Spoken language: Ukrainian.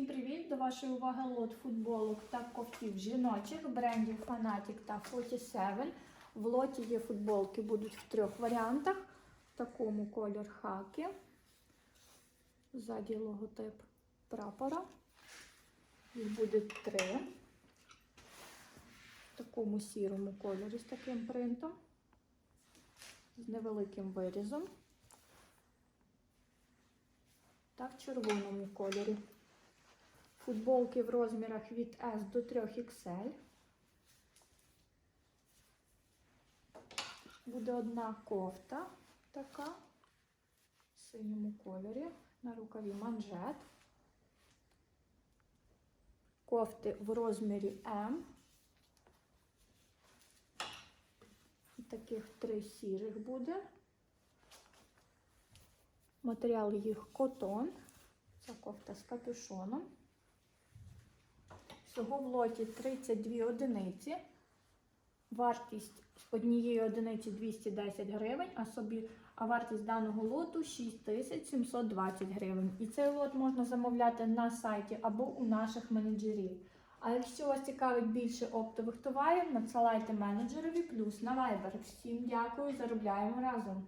Всім привіт! До вашої уваги лот футболок та кофтів жіночих брендів Fanatic та 47. В лоті є футболки, будуть в трьох варіантах. В такому колір хаки. Ззаді логотип прапора. Їх буде три. В такому сірому кольорі з таким принтом. З невеликим вирізом. Та в червоному кольорі. Футболки в розмірах від S до 3 XL. Буде одна кофта така в синьому кольорі. На рукаві манжет. Кофти в розмірі М. Таких три сірих буде. Матеріал їх котон. Це кофта з капюшоном. Всього в лоті 32 одиниці. Вартість однієї одиниці 210 гривень, а, собі, а вартість даного лоту 6720 гривень. І цей лот можна замовляти на сайті або у наших менеджерів. А якщо вас цікавить більше оптових товарів, надсилайте менеджерові плюс на Viber. Всім дякую, заробляємо разом!